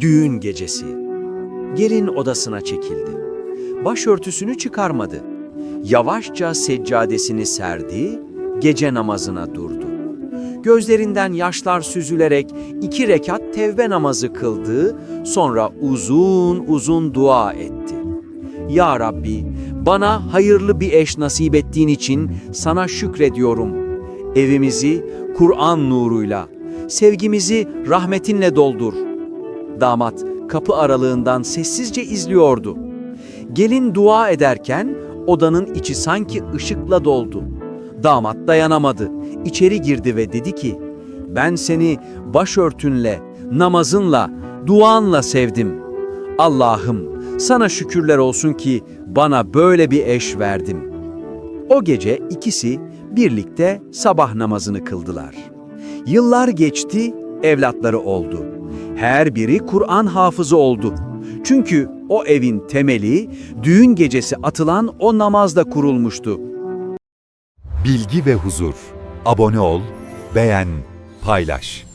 Düğün gecesi. Gelin odasına çekildi. Başörtüsünü çıkarmadı. Yavaşça seccadesini serdi, gece namazına durdu. Gözlerinden yaşlar süzülerek iki rekat tevbe namazı kıldı, sonra uzun uzun dua etti. Ya Rabbi, bana hayırlı bir eş nasip ettiğin için sana şükrediyorum. Evimizi Kur'an nuruyla, sevgimizi rahmetinle doldur. Damat kapı aralığından sessizce izliyordu. Gelin dua ederken odanın içi sanki ışıkla doldu. Damat dayanamadı. İçeri girdi ve dedi ki, ben seni başörtünle, namazınla, duanla sevdim. Allah'ım sana şükürler olsun ki bana böyle bir eş verdin. O gece ikisi birlikte sabah namazını kıldılar. Yıllar geçti, evlatları oldu. Her biri Kur'an hafızı oldu. Çünkü o evin temeli düğün gecesi atılan o namazda kurulmuştu. Bilgi ve huzur. Abone ol, beğen, paylaş.